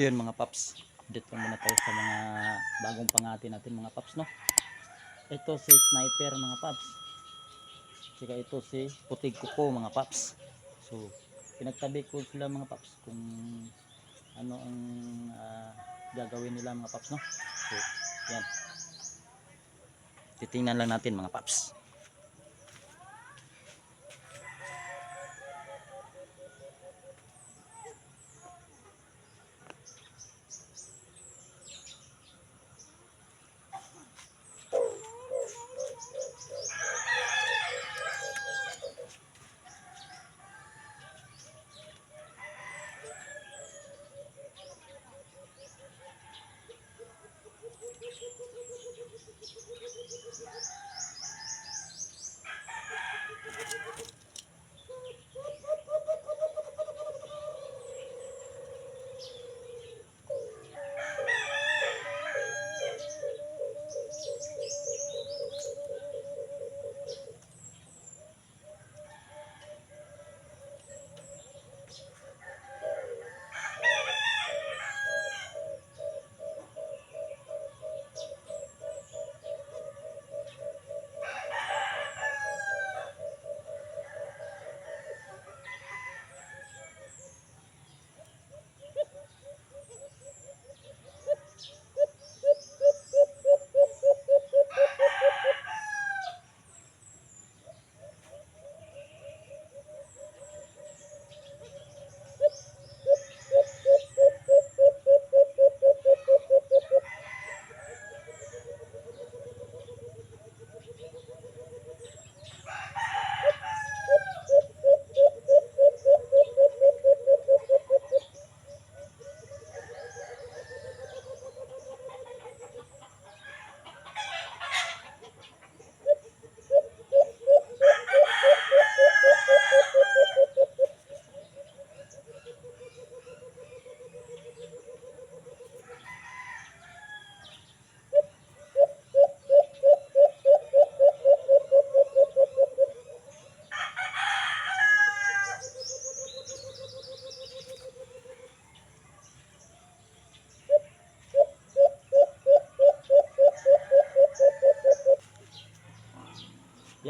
So yun mga paps, update lang muna tayo sa mga bagong pangati natin mga paps no. Ito si Sniper mga paps. Saka ito si Putig Kuko mga paps. So pinagtabi ko sila mga paps kung ano ang ah, gagawin nila mga paps no. So yan. Titingnan lang natin mga paps.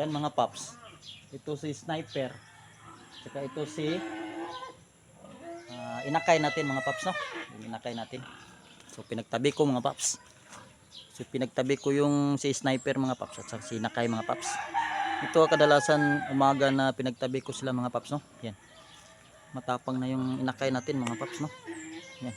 Yan mga paps. Ito si Sniper. Saka ito si ah, inakay natin mga paps no. Inakay natin. So pinagtabi ko mga paps. So pinagtabi ko yung si Sniper mga paps at saka si inakay mga paps. Ito kadalasan umaga na pinagtabi ko sila mga paps no. Yan. Matapang na yung inakay natin mga paps no. Yan.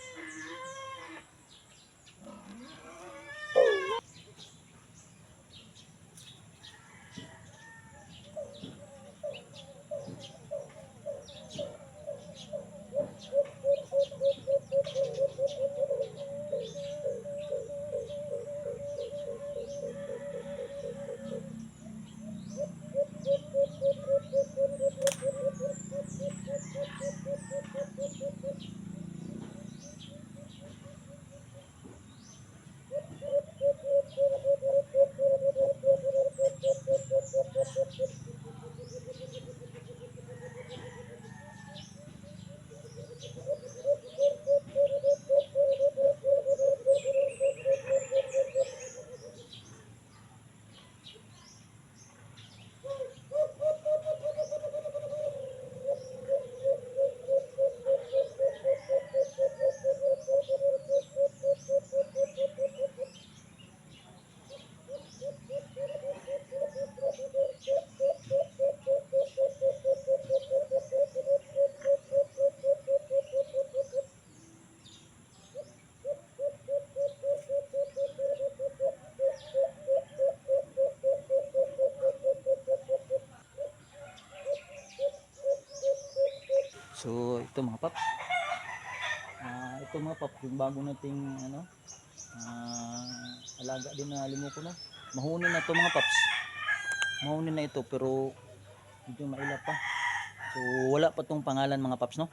So ito mga paps. Ah, ito mga paps yung bago nating ano ah, alaga din na limuko no. Mahunin na to mga paps. Mahunin na ito pero medyo maila pa. So wala pa tong pangalan mga paps no.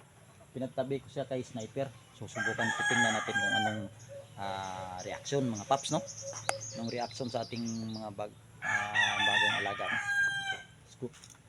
Pinagtabi ko siya kay sniper. So subukan ko tingnan natin kung anong ah, reaksyon mga paps no. Anong reaksyon sa ating mga bag, ah, bagong alaga. No? Let's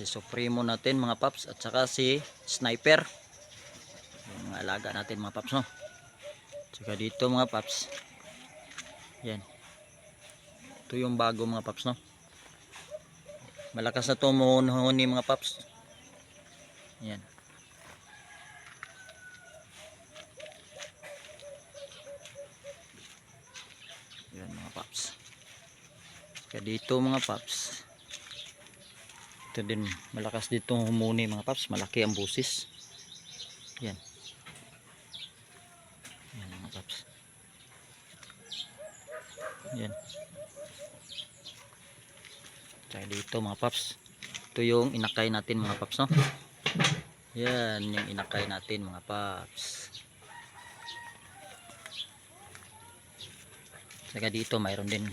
si Supremo natin mga paps at saka si Sniper. Yung mga alaga natin mga paps no. Tsaka dito mga paps. Yan. Ito yung bago mga paps no. Malakas na tumuhuni mga paps. Yan. Yan mga paps. Kaya dito mga paps. Ito din malakas dito humuni mga paps. Malaki ang busis. Yan. Yan mga paps. Yan. Kaya dito mga paps. Ito yung inakay natin mga paps no. Yan yung inakay natin mga paps. Saka dito mayroon din.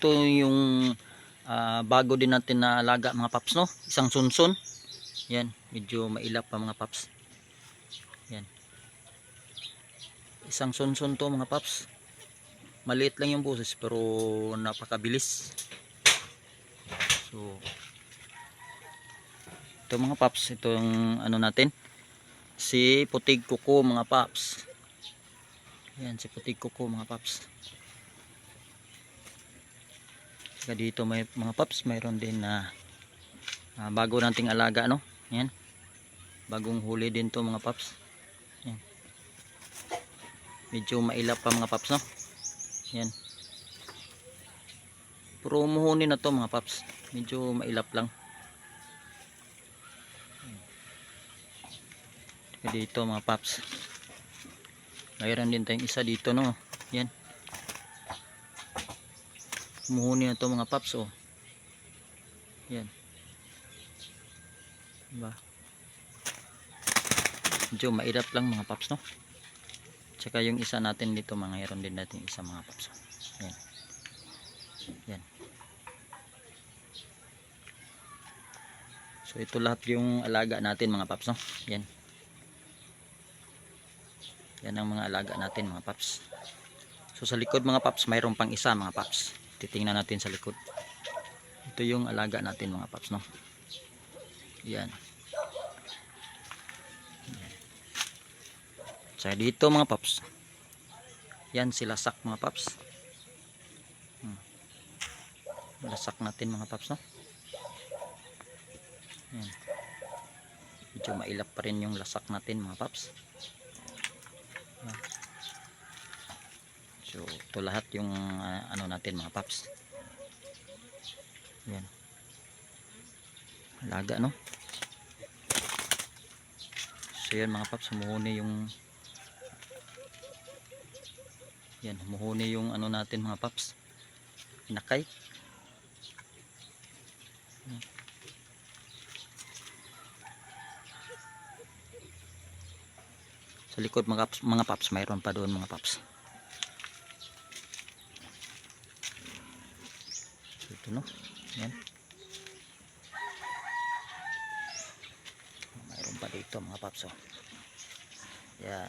Ito yung ah, bago din natin na mga paps no. Isang sunsun. Yan, medyo mailap pa mga paps. Yan. Isang sunsun to mga paps. Maliit lang yung boses pero napakabilis. So ito mga paps, itong ano natin si putig kuko mga paps. Yan si putig kuko mga paps. Saka dito may mga paps, mayroon din na ah, bago nating alaga no. Yan. Bagong huli din to mga paps. Yan. Medyo mailap pa mga paps no. Yan. Puro umuhuni na to mga paps. Medyo mailap lang. Saka dito mga paps. Mayroon din tayong isa dito no. Yan. Umuhuni na to mga paps oh. Yan. Diba? Medyo mairap lang mga paps no. Tsaka yung isa natin dito mga mayroon din natin isa mga paps. oh. Yan. Yan. So ito lahat yung alaga natin mga paps no. Yan. Yan ang mga alaga natin mga paps. So sa likod mga paps mayroon pang isa mga paps. Titingnan natin sa likod. Ito yung alaga natin mga paps no. Yan. Yan. So dito mga paps. Yan sila sak mga paps. Hmm. Lasak natin mga paps no. Yan. Medyo mailap pa rin yung lasak natin mga paps. So ito lahat yung ah, ano natin mga paps. Yan. Alaga no. So yan mga paps, humuhuni yung yan, humuhuni yung ano natin mga paps. Inakay. Yan. Sa likod mga paps, mga paps, mayroon pa doon mga paps. So ito no. Yan. Mayroon pa dito mga paps oh. Yan.